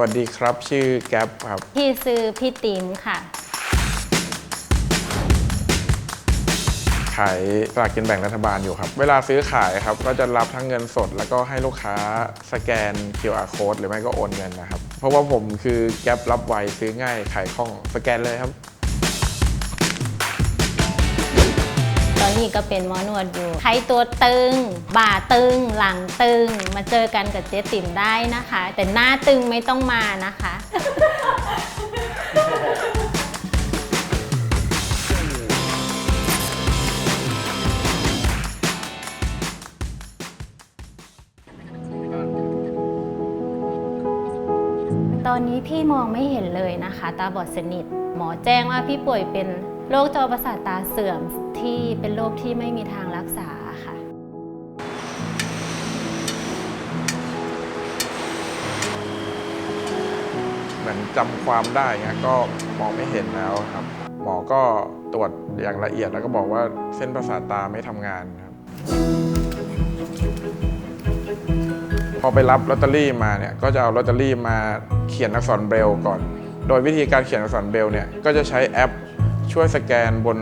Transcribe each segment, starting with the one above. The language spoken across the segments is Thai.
วัสดีครับ ชื่อแก๊ปครับ พี่ซื้อพี่ติ๋มค่ะ ขายสลากกินแบ่งรัฐบาลอยู่ครับ เวลาซื้อขายครับ ก็จะรับทั้งเงินสด แล้วก็ให้ลูกค้าสแกน QR code หรือไม่ก็โอนเงินนะครับ เพราะว่าผมคือแก๊ปรับไวซื้อง่ายขายคล่องสแกนเลยครับ นนี้ก็เป็นหมอนวดอยู่ใครตัวตึง บ่าตึง หลังตึง มาเจอกันกับเจ๊ติ๋มได้นะคะ แต่หน้าตึงไม่ต้องมานะคะตอนนี้พี่มองไม่เห็นเลยนะคะ ตาบอดสนิท หมอแจ้งว่าพี่ป่วยเป็น โรคจอประสาทตาเสื่อมที่เป็นโรคที่ไม่มีทางรักษาค่ะ เหมือนจำความได้เงี้ยก็มองไม่เห็นแล้วครับ หมอก็ตรวจอย่างละเอียดแล้วก็บอกว่าเส้นประสาทตาไม่ทำงานครับ พอไปรับลอตเตอรี่มาเนี่ยก็จะเอาลอตเตอรี่มาเขียนอักษรเบรลก่อน โดยวิธีการเขียนอักษรเบรลเนี่ยก็จะใช้แอป ช่วยสแกนบน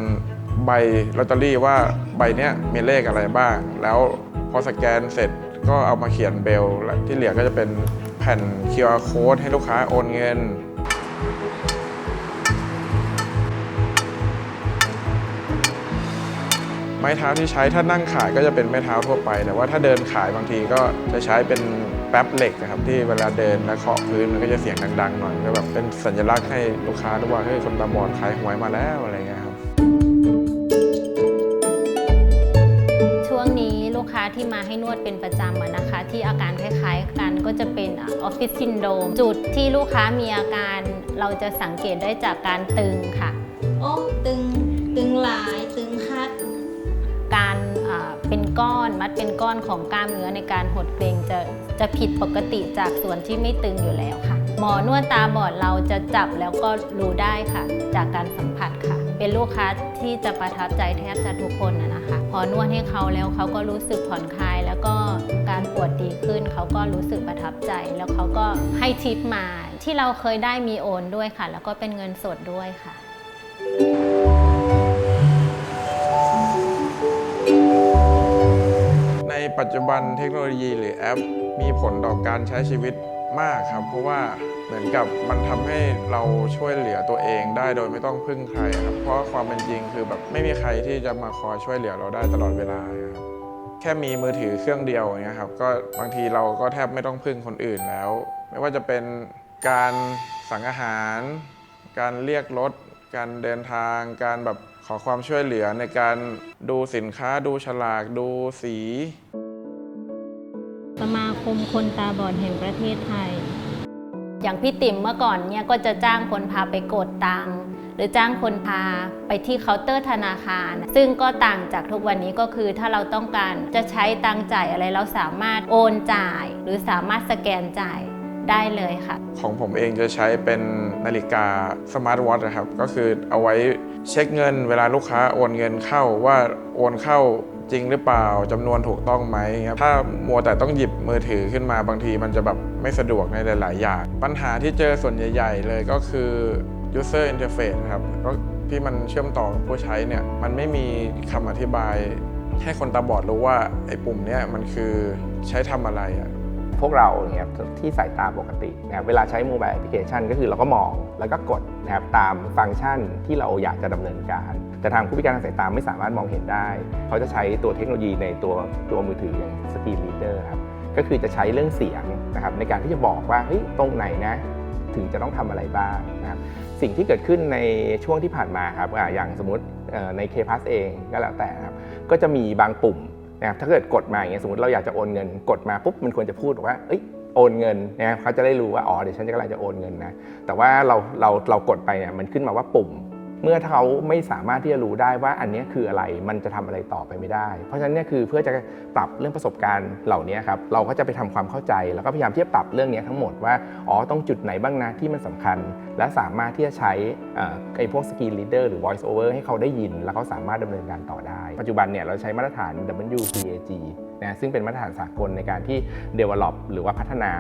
ใบลอตเตอรี่ว่าใบเนี้ยมีเลขอะไรบ้าง แล้วพอสแกนเสร็จก็เอามาเขียนเบลที่เหลือก็จะเป็นแผ่น QR code ให้ลูกค้าโอนเงิน ไม้เท้าที่ใช้ถ้านั่งขายก็จะเป็นไม้เท้าทั่วไป แต่ว่าถ้าเดินขายบางทีก็จะใช้เป็นแป๊บเหล็กนะครับที่เวลาเดินแล้วเคาะพื้นมันก็จะเสียงดังๆหน่อยก็แบบเป็นสัญลักษณ์ให้ลูกค้ารู้ว่าเฮ้ยคนตาบอดขายหวยมาแล้วอะไรเงี้ยครับช่วงนี้ลูกค้าที่มาให้นวดเป็นประจำอะนะคะ ที่อาการคล้ายๆกันก็จะเป็นออฟฟิศซินโดมจุดที่ลูกค้ามีอาการเราจะสังเกตได้จากการตึงค่ะโอ้ตึงตึงหลาย ก้อนมัดเป็นก้อนของกล้ามเนื้อในการหดเกรงจะจะผิดปกติจากส่วนที่ไม่ตึงอยู่แล้วค่ะ หมอนวดตาบอดเราจะจับแล้วก็รู้ได้ค่ะ จากการสัมผัสค่ะ เป็นลูกค้าที่จะประทับใจแทบจะทุกคนนะนะคะ พอนวดให้เขาแล้วเขาก็รู้สึกผ่อนคลาย แล้วก็การปวดดีขึ้นเขาก็รู้สึกประทับใจ แล้วเขาก็ให้ทิปมาที่เราเคยได้มีโอนด้วยค่ะ แล้วก็เป็นเงินสดด้วยค่ะ ปัจจุบันเทคโนโลยีหรือแอป มีผลต่อการใช้ชีวิตมากครับ เพราะว่าเหมือนกับมันทำให้เราช่วยเหลือตัวเองได้โดยไม่ต้องพึ่งใครครับเพราะความเป็นจริงคือแบบไม่มีใครที่จะมาคอยช่วยเหลือเราได้ตลอดเวลาครับแค่มีมือถือเครื่องเดียวอย่างเงี้ยครับก็บางทีเราก็แทบไม่ต้องพึ่งคนอื่นแล้ว ไม่ว่าจะเป็นการสั่งอาหาร การเรียกรถ การเดินทาง การแบบขอความช่วยเหลือในการดูสินค้าดูฉลากดูสี คมคนตาบอดแห่งประเทศไทย อย่างพี่ติ๋มเมื่อก่อนเนี่ยก็จะจ้างคนพาไปกดตังค์หรือจ้างคนพาไปที่เคาน์เตอร์ธนาคาร ซึ่งก็ต่างจากทุกวันนี้ก็คือถ้าเราต้องการจะใช้ตังจ่ายอะไรเราสามารถโอนจ่าย หรือสามารถสแกนจ่ายได้เลยค่ะ ของผมเองจะใช้เป็นนาฬิกาสมาร์ทวอทนะครับ ก็คือเอาไว้เช็คเงินเวลาลูกค้าโอนเงินเข้าว่าโอนเข้า จริงหรือเปล่าจำนวนถูกต้องไหมครับถ้ามัวแต่ต้องหยิบมือถือขึ้นมาบางทีมันจะแบบไม่สะดวกในหลาย ๆ อย่าง ปัญหาที่เจอส่วนใหญ่ ๆ เลยก็คือ user interface ครับก็ที่มันเชื่อมต่อกับผู้ใช้เนี่ยมันไม่มีคำอธิบายให้คนตาบอดรู้ว่าไอ้ปุ่มเนี้ยมันคือใช้ทำอะไรอะ พวกเราเนี่ยที่สายตาปกตินะครับเวลาใช้โมบายแอปพลิเคชัน ก็คือเราก็มองแล้วก็กดนะครับตามฟังก์ชันที่เราอยากจะดำเนินการ แต่ทางผู้พิการทางสายตาไม่สามารถมองเห็นได้ เขาจะใช้ตัวเทคโนโลยีในตัวตัวมือถืออย่างสกรีนรีเดอร์ครับก็คือจะใช้เรื่องเสียงนะครับในการที่จะบอกว่าเฮ้ยตรงไหนนะถึงจะต้องทำอะไรบ้างนะครับสิ่งที่เกิดขึ้นในช่วงที่ผ่านมาครับอย่างสมมติใน k p a s เองก็แล้วแต่ครับก็จะมีบางปุ่ม นะครับถ้าเกิดกดมาอย่างเงี้ยสมมติเราอยากจะโอนเงินกดมาปุ๊บมันควรจะพูดว่าเอ้ยโอนเงินนะเขาจะได้รู้ว่าอ๋อเดี๋ยวฉันจะกำลังจะโอนเงินนะแต่ว่าเราเราเรากดไปเนี่ยมันขึ้นมาว่าปุ่ม เมื่อเขาไม่สามารถที่จะรู้ได้ว่าอันนี้คืออะไร มันจะทำอะไรต่อไปไม่ได้ เพราะฉะนั้นเนี่ยคือเพื่อจะปรับเรื่องประสบการณ์เหล่านี้ครับ เราก็จะไปทำความเข้าใจ แล้วก็พยายามที่จะปรับเรื่องนี้ทั้งหมดว่า อ๋อ ต้องจุดไหนบ้างนะที่มันสำคัญ และสามารถที่จะใช้ไอ้พวกสกรีนลีดเดอร์หรือ voice over ให้เขาได้ยิน แล้วเขาสามารถดำเนินการต่อได้ ปัจจุบันเนี่ยเราใช้มาตรฐาน WCAG นะซึ่งเป็นมาตรฐานสากลในการที่ develop หรือว่าพัฒนา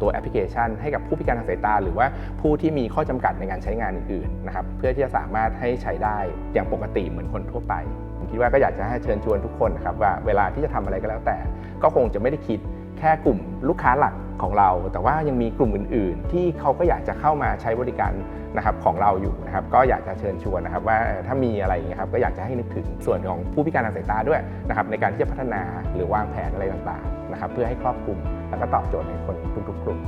ตัวแอปพลิเคชัน ให้กับผู้พิการทางสายตา หรือว่าผู้ที่มีข้อจำกัดในการใช้งานอื่นๆนะครับเพื่อที่จะสามารถให้ใช้ได้อย่างปกติเหมือนคนทั่วไปผมคิดว่าก็อยากจะให้เชิญชวนทุกคนนะครับว่าเวลาที่จะทำอะไรก็แล้วแต่ ก็คงจะไม่ได้คิด แค่กลุ่มลูกค้าหลักของเรา แต่ว่ายังมีกลุ่มอื่น ๆ ที่เขาก็อยากจะเข้ามาใช้บริการนะครับของเราอยู่นะครับก็อยากจะเชิญชวนนะครับว่าถ้ามีอะไรอย่างเงี้ยครับก็อยากจะให้นึกถึงส่วนของผู้พิการทางสายตาด้วยนะครับในการที่จะพัฒนาหรือวางแผนอะไรต่างๆนะครับเพื่อให้ครอบคลุมแล้วก็ตอบโจทย์ในคนทุกๆ กลุ่ม